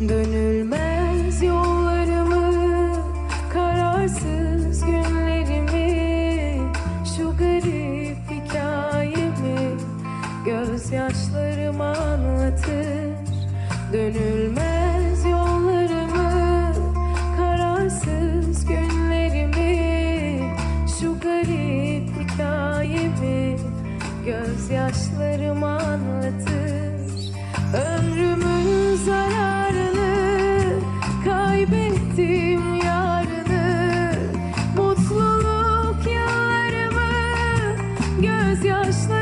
Dönülmez yollarımı, kararsız günlerimi, şu garip hikayemi gözyaşlarım anlatır. Dönülmez yollarımı, kararsız günlerimi, şu garip hikayemi gözyaşlarım anlatır. gözyaşları